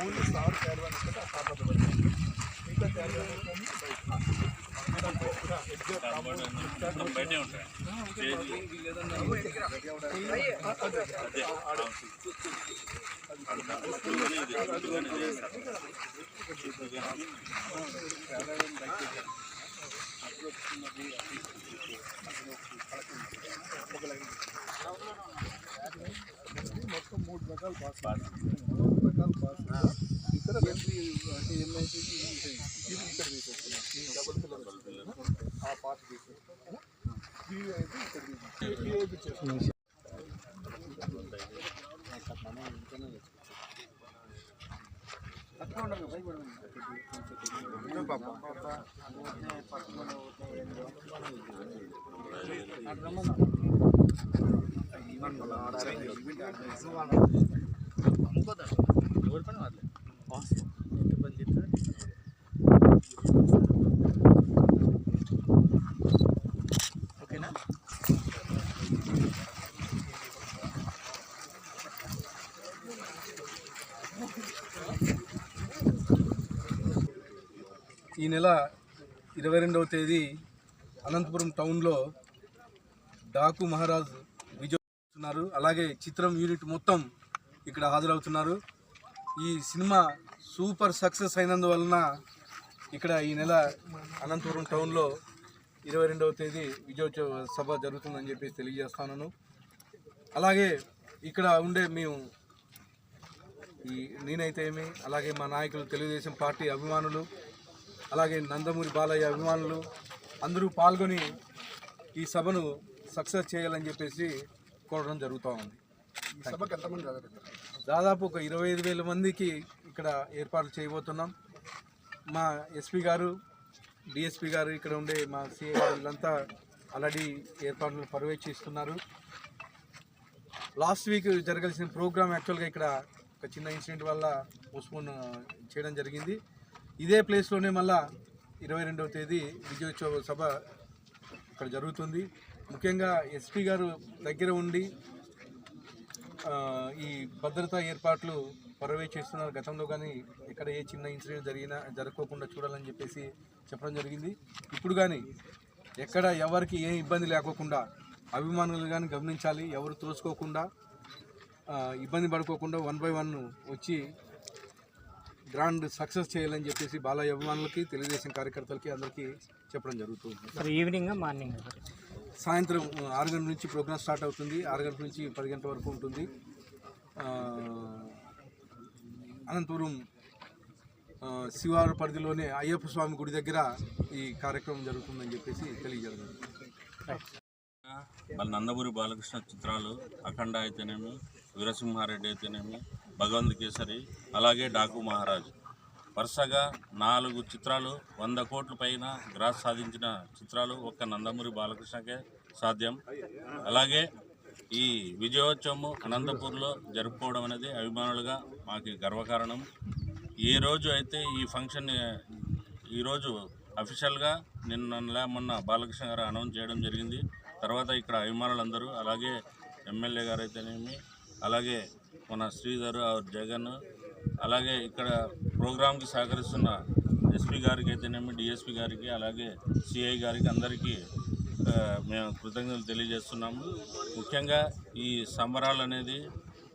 Only sir caravan ఒకటి ఆ sir మిగతా క్యారవాన్ బయటే ఉంటాయి మూడు రకాల పాస్ మూడు రకాల పాస్ అంటే ఏమైతే ఇది ఇక్కడ తీసేస్తున్నాం డబుల్ పిల్లర్ ఆ పార్ట్ ఇది ఈ నెల ఇరవై రెండవ తేదీ అనంతపురం టౌన్లో డాకు మహారాజ్ విజయ్ ఉన్నారు. అలాగే చిత్రం యూనిట్ మొత్తం ఇక్కడ హాజరవుతున్నారు. ఈ సినిమా సూపర్ సక్సెస్ అయినందువలన ఇక్కడ ఈ నెల అనంతపురం టౌన్లో ఇరవై రెండవ తేదీ విజయోత్సవ సభ జరుగుతుందని చెప్పేసి తెలియజేస్తున్నాను అలాగే ఇక్కడ ఉండే మేము ఈ నేనైతే ఏమి అలాగే మా నాయకులు తెలుగుదేశం పార్టీ అభిమానులు అలాగే నందమూరి బాలయ్య అభిమానులు అందరూ పాల్గొని ఈ సభను సక్సెస్ చేయాలని చెప్పేసి కోరడం జరుగుతూ ఉంది. సభకు ఎంతమంది దాదాపు ఒక ఇరవై ఐదు వేల మందికి ఇక్కడ ఏర్పాట్లు చేయబోతున్నాం. మా ఎస్పీ గారు డిఎస్పీ గారు ఇక్కడ ఉండే మా సిఏ గారు వీళ్ళంతా ఆల్రెడీ ఏర్పాట్లు పర్యవేక్షిస్తున్నారు. లాస్ట్ వీక్ జరగాల్సిన ప్రోగ్రామ్ యాక్చువల్గా ఇక్కడ ఒక చిన్న ఇన్సిడెంట్ వల్ల పోస్ట్పోన్ చేయడం జరిగింది. ఇదే ప్లేస్లోనే మళ్ళా ఇరవై రెండవ తేదీ విజయోత్సవ సభ ఇక్కడ జరుగుతుంది. ముఖ్యంగా ఎస్పీ గారు దగ్గర ఉండి ఈ భద్రతా ఏర్పాట్లు పర్యవేక్షిస్తున్నారు గతంలో కానీ ఎక్కడ ఏ చిన్న ఇన్సిడెంట్ జరిగినా జరగకోకుండా చూడాలని చెప్పేసి చెప్పడం జరిగింది. ఇప్పుడు కానీ ఎక్కడ ఎవరికి ఏ ఇబ్బంది లేకోకుండా అభిమానులు కానీ గమనించాలి. ఎవరు తోసుకోకుండా ఇబ్బంది పడుకోకుండా వన్ బై వన్ వచ్చి గ్రాండ్ సక్సెస్ చేయాలని చెప్పేసి బాలయ్య అభిమానులకి తెలుగుదేశం కార్యకర్తలకి అందరికీ చెప్పడం జరుగుతుంది ఈవినింగ్ మార్నింగ్. సాయంత్రం ఆరు గంటల నుంచి ప్రోగ్రామ్ స్టార్ట్ అవుతుంది. ఆరు గంటల నుంచి పది గంటల వరకు ఉంటుంది. అనంతపురం శివారు పరిధిలోనే అయ్యప్ప స్వామి గుడి దగ్గర ఈ కార్యక్రమం జరుగుతుందని చెప్పేసి తెలియజేస్తుంది మన నందమూరి బాలకృష్ణ చిత్రాలు అఖండ అయితేనేమి వీరసింహారెడ్డి అయితేనేమి భగవంత్ కేసరి అలాగే డాకు మహారాజు. వరుసగా నాలుగు చిత్రాలు వంద కోట్ల పైన గ్రాస్ సాధించిన చిత్రాలు ఒక్క నందమూరి బాలకృష్ణకే సాధ్యం. అలాగే ఈ విజయోత్సవము అనంతపూర్లో జరుపుకోవడం అనేది అభిమానులుగా మాకు గర్వకారణం. ఏ రోజు అయితే ఈ ఫంక్షన్ ఈరోజు అఫీషియల్గా నిన్న మొన్న బాలకృష్ణ గారు అనౌన్స్ చేయడం జరిగింది. తర్వాత ఇక్కడ అభిమానులందరూ అలాగే ఎమ్మెల్యే గారు అయితేనేమి అలాగే మన శ్రీధర్ ఆర్ జగన్ అలాగే ఇక్కడ ప్రోగ్రాంకి సహకరిస్తున్న ఎస్పీ గారికి అయితేనేమి డిఎస్పీ గారికి అలాగే సిఐ గారికి అందరికీ మేము కృతజ్ఞతలు తెలియజేస్తున్నాము. ముఖ్యంగా ఈ సంబరాలు అనేది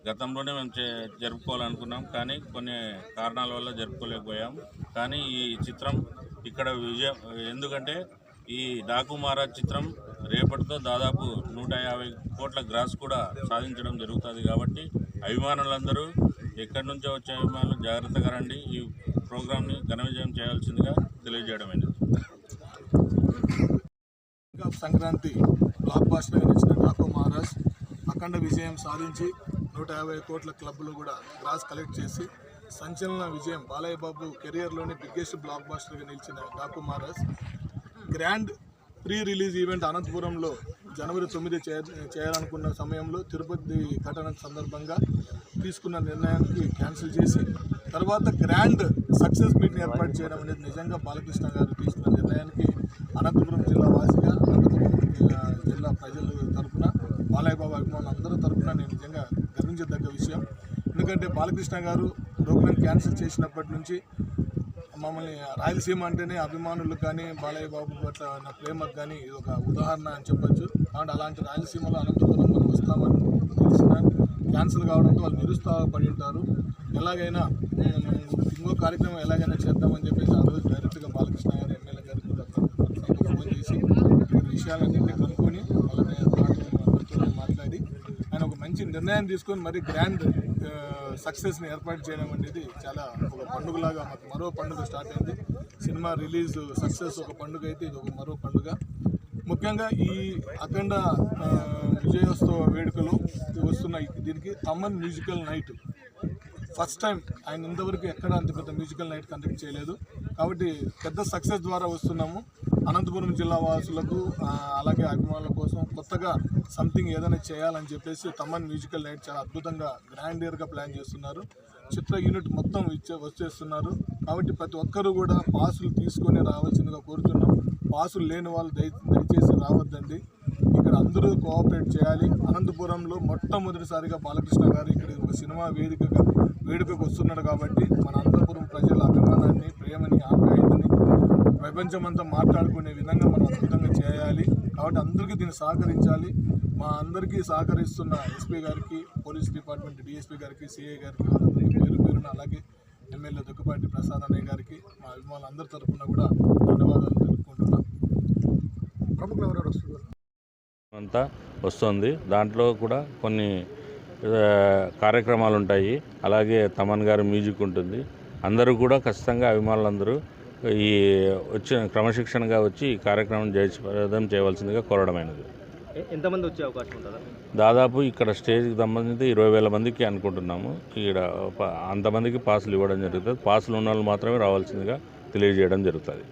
గతంలోనే మేము చే- జరుపుకోవాలనుకున్నాం. కానీ కొన్ని కారణాల వల్ల జరుపుకోలేకపోయాం. కానీ ఈ చిత్రం ఇక్కడ విజయం ఎందుకంటే ఈ డాకు మహారాజ్ చిత్రం రేపటితో దాదాపు నూట యాభై కోట్ల గ్రాస్ కూడా సాధించడం జరుగుతుంది కాబట్టి అభిమానులందరూ ఎక్కడి నుంచో వచ్చే అభిమానులు జాగ్రత్తగా రండి. ఈ ప్రోగ్రామ్ని ఘన విజయం చేయాల్సిందిగా తెలియజేయడమైనది ఇంకా సంక్రాంతి బ్లాక్ బాస్టర్ ఇచ్చిన డాకో మహారాజ్ అఖండ విజయం సాధించి నూట యాభై కోట్ల క్లబ్లు కూడా గ్రాస్ కలెక్ట్ చేసి సంచలన విజయం బాలయ్య బాబు కెరియర్లోని బిగ్గెస్ట్ బ్లాక్ బాస్టర్గా నిలిచిన Daaku Maharaaj grand pre release event అనంతపురంలో జనవరి తొమ్మిది చేయాలనుకున్న సమయంలో తిరుపతి ఘటన సందర్భంగా తీసుకున్న నిర్ణయానికి క్యాన్సిల్ చేసి తర్వాత గ్రాండ్ సక్సెస్ మీట్ని ఏర్పాటు చేయడం అనేది నిజంగా బాలకృష్ణ గారు తీసుకున్న నిర్ణయానికి అనంతపురం జిల్లా వాసిగా అనంతపురం జిల్లా ప్రజల తరపున బాలయ్య బాబు అభిమానులు అందరి తరపున నేను నిజంగా గర్వించదగ్గ విషయం. ఎందుకంటే బాలకృష్ణ గారు ప్రోగ్రామ్ క్యాన్సిల్ చేసినప్పటి నుంచి మమ్మల్ని రాయలసీమ అంటేనే అభిమానులకు కానీ బాలయ్య బాబు పట్ల నా ప్రేమకు కానీ ఇది ఒక ఉదాహరణ అని చెప్పొచ్చు. కాబట్టి అలాంటి రాయలసీమలో అనంతపురం మనం వస్తామని తెలిసిన క్యాన్సిల్ కావడంతో వాళ్ళు నిరుత్సాహపడి ఉంటారు. ఎలాగైనా ఇంకో కార్యక్రమం ఎలాగైనా చేద్దామని చెప్పేసి ఆ రోజు డైరెక్ట్గా బాలకృష్ణ గారు ఎమ్మెల్యే గారు కూడా ఫోన్ చేసి విషయాలన్నింటినీ కనుక్కొని వాళ్ళని మాట్లాడి మాట్లాడి ఆయన ఒక మంచి నిర్ణయం తీసుకొని మరి గ్రాండ్ సక్సెస్ని ఏర్పాటు చేయడం అనేది చాలా ఒక పండుగలాగా మాకు మరో పండుగ స్టార్ట్ అయింది. సినిమా రిలీజ్ సక్సెస్ ఒక పండుగ అయితే ఇది ఒక మరో పండుగ. ముఖ్యంగా ఈ అఖండ విజయోత్సవ వేడుకలు వస్తున్న దీనికి Thaman musical night first time ఆయన ఇంతవరకు ఎక్కడ అంత పెద్ద మ్యూజికల్ నైట్ కండక్ట్ చేయలేదు. కాబట్టి పెద్ద సక్సెస్ ద్వారా వస్తున్నాము. అనంతపురం జిల్లా వాసులకు అలాగే అభిమానుల కోసం కొత్తగా సంథింగ్ ఏదైనా చేయాలని చెప్పేసి తమన్ మ్యూజికల్ నైట్ చాలా అద్భుతంగా గ్రాండ్ ఇయర్గా ప్లాన్ చేస్తున్నారు. చిత్ర యూనిట్ మొత్తం ఇచ్చే వచ్చేస్తున్నారు. కాబట్టి ప్రతి ఒక్కరూ కూడా పాసులు తీసుకొని రావాల్సిందిగా కోరుతున్నాం. పాసులు లేని వాళ్ళు దయచేసి రావద్దండి. ఇక్కడ అందరూ కోఆపరేట్ చేయాలి. అనంతపురంలో మొట్టమొదటిసారిగా బాలకృష్ణ గారు ఇక్కడ ఒక సినిమా వేదికగా వేడుకకు వస్తున్నాడు కాబట్టి మన అనంతపురం ప్రజల అభిమానాన్ని ప్రేమని ఆప్యాయతని ప్రపంచమంతా మాట్లాడుకునే విధంగా మనం అద్భుతంగా చేయాలి. కాబట్టి అందరికీ దీన్ని సహకరించాలి. మా అందరికీ సహకరిస్తున్న ఎస్పీ గారికి పోలీస్ డిపార్ట్మెంట్ డిఎస్పీ గారికి సిఐ గారికి వాళ్ళందరికీ పేరు పేరున అలాగే ఎమ్మెల్యే దుక్కపాటి ప్రసాద్ అన్నయ్య గారికి మా అభిమానులందరి తరఫున కూడా ధన్యవాదాలు తెలుపుకుంటున్నాం. ప్రముఖులు ఎవరెవరు వస్తున్నారు? అంతా వస్తుంది. దాంట్లో కూడా కొన్ని కార్యక్రమాలు ఉంటాయి. అలాగే తమన్ గారి మ్యూజిక్ ఉంటుంది. అందరూ కూడా ఖచ్చితంగా అభిమానులందరూ ఈ వచ్చిన క్రమశిక్షణగా వచ్చి ఈ కార్యక్రమం జయప్రదం చేయవలసిందిగా కోరడమైనది. ఎంతమంది వచ్చే అవకాశం ఉంటుందా? దాదాపు ఇక్కడ స్టేజ్కి సంబంధించి ఇరవై వేల మందికి అనుకుంటున్నాము. ఇక్కడ అంతమందికి పాసులు ఇవ్వడం జరుగుతుంది. పాసులు ఉన్న వాళ్ళు మాత్రమే రావాల్సిందిగా తెలియజేయడం జరుగుతుంది.